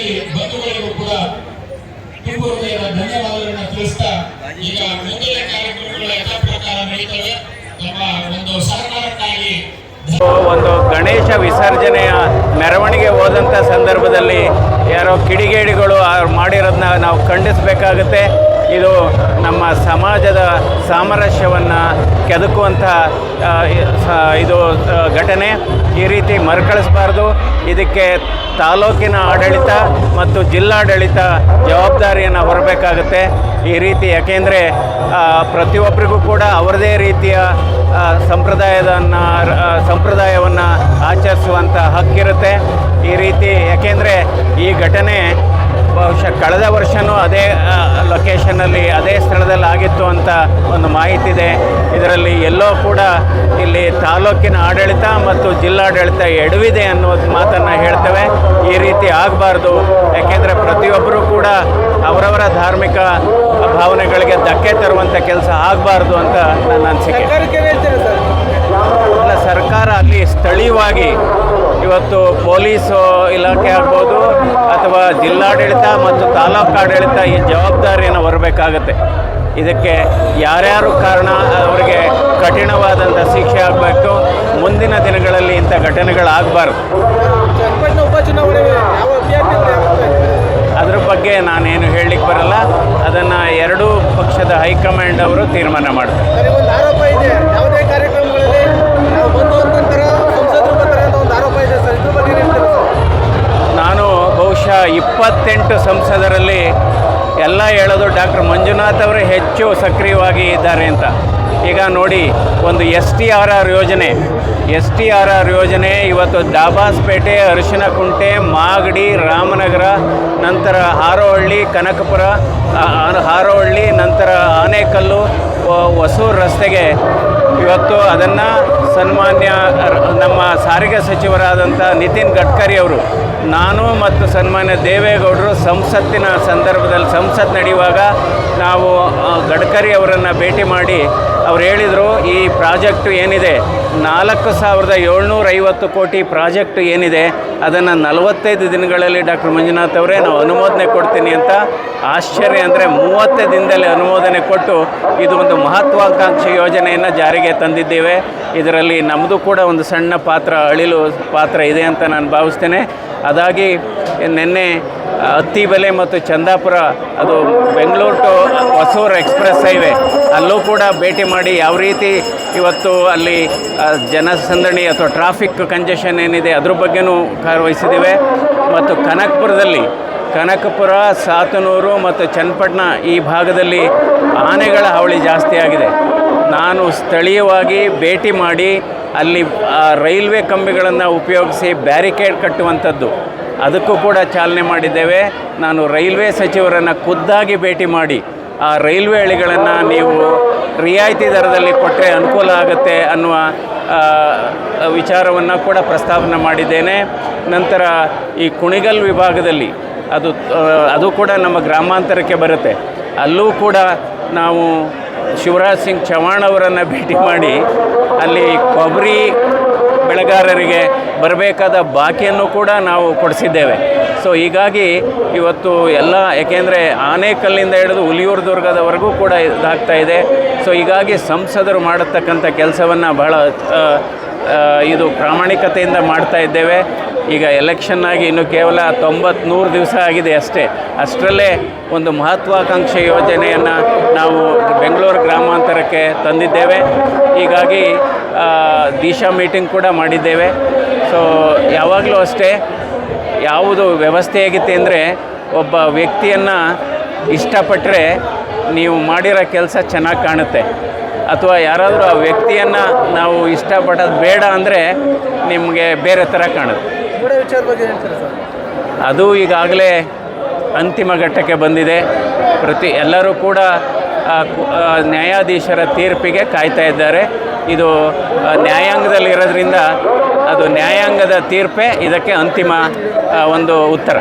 ಸಹೃದಯಿ ಬಂಧುಗಳಿಗೂ ಕೂಡ ತುಂಬ ಹೃದಯದ ಧನ್ಯವಾದಗಳನ್ನು ತಿಳಿಸ್ತಾ ಈಗ ಮುಂದಿನ ಕಾರ್ಯಕ್ರಮಗಳು ಯಥಾ ಪ್ರಕಾರ ನಡೀತವೆ. ನಮ್ಮ ಒಂದು ಸಹಕಾರಕ್ಕಾಗಿ ಒಂದು ಗಣೇಶ ವಿಸರ್ಜನೆಯ ಮೆರವಣಿಗೆ ಹೋದಂಥ ಸಂದರ್ಭದಲ್ಲಿ ಯಾರೋ ಕಿಡಿಗೇಡಿಗಳು ಮಾಡಿರೋದನ್ನ ನಾವು ಖಂಡಿಸಬೇಕಾಗುತ್ತೆ. ಇದು ನಮ್ಮ ಸಮಾಜದ ಸಾಮರಸ್ಯವನ್ನು ಕೆದಕುವಂಥ ಇದು ಘಟನೆ ಈ ರೀತಿ ಮರುಕಳಿಸಬಾರ್ದು. ಇದಕ್ಕೆ ತಾಲೂಕಿನ ಆಡಳಿತ ಮತ್ತು ಜಿಲ್ಲಾಡಳಿತ ಜವಾಬ್ದಾರಿಯನ್ನು ಹೊರಬೇಕಾಗುತ್ತೆ. ಈ ರೀತಿ ಯಾಕೆಂದರೆ ಪ್ರತಿಯೊಬ್ಬರಿಗೂ ಕೂಡ ಅವರದೇ ರೀತಿಯ ಸಂಪ್ರದಾಯದ ಸಂಪ್ರದಾಯದನ್ನು ಸಂಪ್ರದಾಯವನ್ನು ಆಚರಿಸುವಂಥ ಹಕ್ಕಿರುತ್ತೆ. ಈ ರೀತಿ ಯಾಕೆಂದರೆ, ಈ ಘಟನೆ ಬಹುಶಃ ಕಳೆದ ವರ್ಷವೂ ಅದೇ ಲೊಕೇಶನ್ನಲ್ಲಿ ಅದೇ ಸ್ಥಳದಲ್ಲಿ ಆಗಿತ್ತು ಅಂತ ಒಂದು ಮಾಹಿತಿ ಇದೆ ಇದರಲ್ಲಿ ಎಲ್ಲೋ ಕೂಡ ಇಲ್ಲಿ ತಾಲೂಕಿನ ಆಡಳಿತ ಮತ್ತು ಜಿಲ್ಲಾಡಳಿತ ಎಡವಿದೆ ಅನ್ನೋದು ಮಾತನ್ನು ಹೇಳ್ತೇವೆ. ಈ ರೀತಿ ಆಗಬಾರ್ದು. ಯಾಕೆಂದರೆ ಪ್ರತಿಯೊಬ್ಬರೂ ಕೂಡ ಅವರವರ ಧಾರ್ಮಿಕ ಭಾವನೆಗಳಿಗೆ ಧಕ್ಕೆ ತರುವಂಥ ಕೆಲಸ ಆಗಬಾರ್ದು ಅಂತ ನನ್ನ ಅನಿಸಿಕೆ. ಸರ್ಕಾರ ಅಲ್ಲಿ ಸ್ಥಳೀಯವಾಗಿ ಇವತ್ತು ಪೊಲೀಸ್ ಇಲಾಖೆ ಆಗ್ಬೋದು ಅಥವಾ ಜಿಲ್ಲಾಡಳಿತ ಮತ್ತು ತಾಲೂಕು ಆಡಳಿತ ಈ ಜವಾಬ್ದಾರಿಯನ್ನು ಹೊರಬೇಕಾಗತ್ತೆ. ಇದಕ್ಕೆ ಯಾರ್ಯಾರು ಕಾರಣ, ಅವರಿಗೆ ಕಠಿಣವಾದಂಥ ಶಿಕ್ಷೆ ಆಗಬೇಕು. ಮುಂದಿನ ದಿನಗಳಲ್ಲಿ ಇಂಥ ಘಟನೆಗಳಾಗಬಾರ್ದು. ಅದ್ರ ಬಗ್ಗೆ ನಾನೇನು ಹೇಳಲಿಕ್ಕೆ ಬರಲ್ಲ. ಅದನ್ನು ಎರಡೂ ಪಕ್ಷದ ಹೈಕಮಾಂಡ್ ಅವರು ತೀರ್ಮಾನ ಮಾಡ್ತಾರೆ. ಇಪ್ಪತ್ತೆಂಟು ಸಂಸದರಲ್ಲಿ ಎಲ್ಲ ಹೇಳೋದು ಡಾಕ್ಟರ್ ಮಂಜುನಾಥ್ ಅವರೇ ಹೆಚ್ಚು ಸಕ್ರಿಯವಾಗಿ ಇದ್ದಾರೆ ಅಂತ. ಈಗ ನೋಡಿ, ಒಂದು ಎಸ್ ಟಿ ಆರ್ ಆರ್ ಯೋಜನೆ. ಎಸ್ ಟಿ ಆರ್ ಆರ್ ಯೋಜನೆ ಇವತ್ತು ದಾಬಾಸ್ಪೇಟೆ, ಅರಿಶಿನಕುಂಟೆ, ಮಾಗಡಿ, ರಾಮನಗರ, ನಂತರ ಹಾರೋಹಳ್ಳಿ, ಕನಕಪುರ ಹಾರೋಹಳ್ಳಿ, ನಂತರ ಆನೇಕಲ್ಲು ಹೊಸೂರು ರಸ್ತೆಗೆ ಇವತ್ತು ಅದನ್ನು ಸನ್ಮಾನ್ಯ ನಮ್ಮ ಸಾರಿಗೆ ಸಚಿವರಾದಂಥ ನಿತಿನ್ ಗಡ್ಕರಿ ಅವರು, ನಾನು ಮತ್ತು ಸನ್ಮಾನ್ಯ ದೇವೇಗೌಡರು ಸಂಸತ್ತಿನ ಸಂದರ್ಭದಲ್ಲಿ, ಸಂಸತ್ ನಡೆಯುವಾಗ ನಾವು ಗಡ್ಕರಿ ಅವರನ್ನು ಭೇಟಿ ಮಾಡಿ ಅವ್ರು ಹೇಳಿದರು, ಈ ಪ್ರಾಜೆಕ್ಟ್ ಏನಿದೆ? ನಾಲ್ಕು ಸಾವಿರದ ಏಳ್ನೂರೈವತ್ತು ಕೋಟಿ ಪ್ರಾಜೆಕ್ಟ್ ಏನಿದೆ? ಅದನ್ನು ನಲವತ್ತೈದು ದಿನಗಳಲ್ಲಿ ಡಾಕ್ಟರ್ ಮಂಜುನಾಥ್ ಅವರೇ, ನಾವು ಅನುಮೋದನೆ ಕೊಡ್ತೀನಿ ಅಂತ ಆಶ್ಚರ್ಯ ಅಂದರೆ ಮೂವತ್ತೇ ದಿನದಲ್ಲಿ ಅನುಮೋದನೆ ಕೊಟ್ಟು ಇದು ಒಂದು ಮಹತ್ವಾಕಾಂಕ್ಷಿ ಯೋಜನೆಯನ್ನು ಜಾರಿಗೆ ತಂದಿದ್ದೇವೆ. ಇದರಲ್ಲಿ ನಮ್ಮದು ಕೂಡ ಒಂದು ಸಣ್ಣ ಪಾತ್ರ, ಅಳಿಲು ಪಾತ್ರ ಇದೆ ಅಂತ ನಾನು ಭಾವಿಸ್ತೇನೆ. ಅದಾಗಿ ನಿನ್ನೆ ಅತ್ತಿಬೆಲೆ ಮತ್ತು ಚಂದಾಪುರ, ಅದು Bengaluru to Hosur express highway, ಅಲ್ಲೂ ಕೂಡ ಭೇಟಿ ಮಾಡಿ ಯಾವ ರೀತಿ ಇವತ್ತು ಅಲ್ಲಿ ಜನಸಂದಣಿ ಅಥವಾ ಟ್ರಾಫಿಕ್ ಕಂಜೆಷನ್ ಏನಿದೆ, ಅದ್ರ ಬಗ್ಗೆನೂ ಕಾರ್ಯವಹಿಸಿದ್ದೇವೆ. ಮತ್ತು ಕನಕಪುರದಲ್ಲಿ, ಕನಕಪುರ, ಸಾತನೂರು ಮತ್ತು ಚನ್ನಪಟ್ಟಣ ಈ ಭಾಗದಲ್ಲಿ ಆನೆಗಳ ಹಾವಳಿ ಜಾಸ್ತಿ ಆಗಿದೆ. ನಾನು ಸ್ಥಳೀಯವಾಗಿ ಭೇಟಿ ಮಾಡಿ ಅಲ್ಲಿ ರೈಲ್ವೆ ಕಂಬಿಗಳನ್ನು ಉಪಯೋಗಿಸಿ ಬ್ಯಾರಿಕೇಡ್ ಕಟ್ಟುವಂಥದ್ದು. ಅದಕ್ಕೂ ಕೂಡ ಚಾಲನೆ ಮಾಡಿದ್ದೇವೆ. ನಾನು ರೈಲ್ವೆ ಸಚಿವರನ್ನು ಖುದ್ದಾಗಿ ಭೇಟಿ ಮಾಡಿ, ಆ ರೈಲ್ವೆ ಹಳಿಗಳನ್ನು ನೀವು ರಿಯಾಯಿತಿ ದರದಲ್ಲಿ ಕೊಟ್ಟರೆ ಅನುಕೂಲ ಆಗುತ್ತೆ ಅನ್ನುವ ವಿಚಾರವನ್ನು ಕೂಡ ಪ್ರಸ್ತಾವನೆ ಮಾಡಿದ್ದೇನೆ. ನಂತರ ಈ ಕುಣಿಗಲ್ ವಿಭಾಗದಲ್ಲಿ ಅದು ಅದು ಕೂಡ ನಮ್ಮ ಗ್ರಾಮಾಂತರಕ್ಕೆ ಬರುತ್ತೆ. ಅಲ್ಲೂ ಕೂಡ ನಾವು ಶಿವರಾಜ್ ಸಿಂಗ್ ಚವಾಣ್ ಅವರನ್ನು ಭೇಟಿ ಮಾಡಿ ಅಲ್ಲಿ ಕೊಬ್ಬರಿ ಬೆಳೆಗಾರರಿಗೆ ಬರಬೇಕಾದ ಬಾಕಿಯನ್ನು ಕೂಡ ನಾವು ಕೊಡಿಸಿದ್ದೇವೆ. ಸೊ ಹೀಗಾಗಿ ಇವತ್ತು ಎಲ್ಲ, ಏಕೆಂದರೆ ಆನೇಕಲ್ಲಿಂದ ಹಿಡಿದು ಹುಲಿಯೂರು ದುರ್ಗದವರೆಗೂ ಕೂಡ ಇದಾಗ್ತಾ ಇದೆ. ಸೊ ಹೀಗಾಗಿ ಸಂಸದರು ಮಾಡತಕ್ಕಂಥ ಕೆಲಸವನ್ನು ಬಹಳ ಇದು ಪ್ರಾಮಾಣಿಕತೆಯಿಂದ ಮಾಡ್ತಾ ಇದ್ದೇವೆ. ಈಗ ಎಲೆಕ್ಷನ್ ಆಗಿ ಇನ್ನು ಕೇವಲ ತೊಂಬತ್ತ್ಮೂರು ದಿವಸ ಆಗಿದೆ ಅಷ್ಟೇ. ಅಷ್ಟರಲ್ಲೇ ಒಂದು ಮಹತ್ವಾಕಾಂಕ್ಷೆ ಯೋಜನೆಯನ್ನು ನಾವು ಬೆಂಗಳೂರು ಗ್ರಾಮಾಂತರಕ್ಕೆ ತಂದಿದ್ದೇವೆ. ಹೀಗಾಗಿ ದಿಶಾ ಮೀಟಿಂಗ್ ಕೂಡ ಮಾಡಿದ್ದೇವೆ. ಸೊ ಯಾವಾಗಲೂ ಅಷ್ಟೇ. ಯಾವುದು ವ್ಯವಸ್ಥೆ ಆಗಿತ್ತು ಅಂದರೆ ಒಬ್ಬ ವ್ಯಕ್ತಿಯನ್ನು ಇಷ್ಟಪಟ್ಟರೆ ನೀವು ಮಾಡಿರೋ ಕೆಲಸ ಚೆನ್ನಾಗಿ ಕಾಣುತ್ತೆ. ಅಥವಾ ಯಾರಾದರೂ ಆ ವ್ಯಕ್ತಿಯನ್ನು ನಾವು ಇಷ್ಟಪಡೋದು ಬೇಡ ಅಂದರೆ ನಿಮಗೆ ಬೇರೆ ಥರ ಕಾಣುತ್ತೆ. ಅದು ಈಗಾಗಲೇ ಅಂತಿಮ ಘಟ್ಟಕ್ಕೆ ಬಂದಿದೆ. ಪ್ರತಿ ಎಲ್ಲರೂ ಕೂಡ ನ್ಯಾಯಾಧೀಶರ ತೀರ್ಪಿಗೆ ಕಾಯ್ತಾ ಇದ್ದಾರೆ. ಇದು ನ್ಯಾಯಾಂಗದಲ್ಲಿರೋದ್ರಿಂದ ಅದು ನ್ಯಾಯಾಂಗದ ತೀರ್ಪೇ ಇದಕ್ಕೆ ಅಂತಿಮ ಒಂದು ಉತ್ತರ.